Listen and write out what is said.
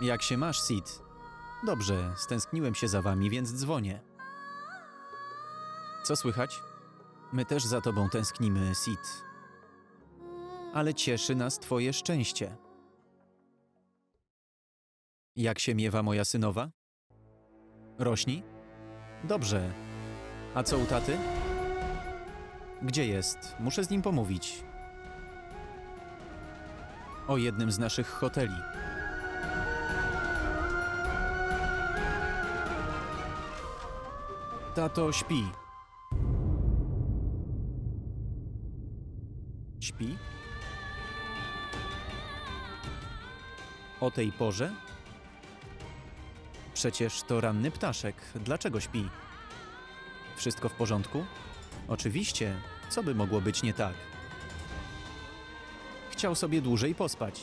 Jak się masz, Sid? Dobrze, stęskniłem się za wami, więc dzwonię. Co słychać? My też za tobą tęsknimy, Sid. Ale cieszy nas twoje szczęście. Jak się miewa moja synowa? Rośni? Dobrze. A co u taty? Gdzie jest? Muszę z nim pomówić. O jednym z naszych hoteli. Tato śpi. Śpi? O tej porze? Przecież to ranny ptaszek. Dlaczego śpi? Wszystko w porządku? Oczywiście. Co by mogło być nie tak? Chciał sobie dłużej pospać.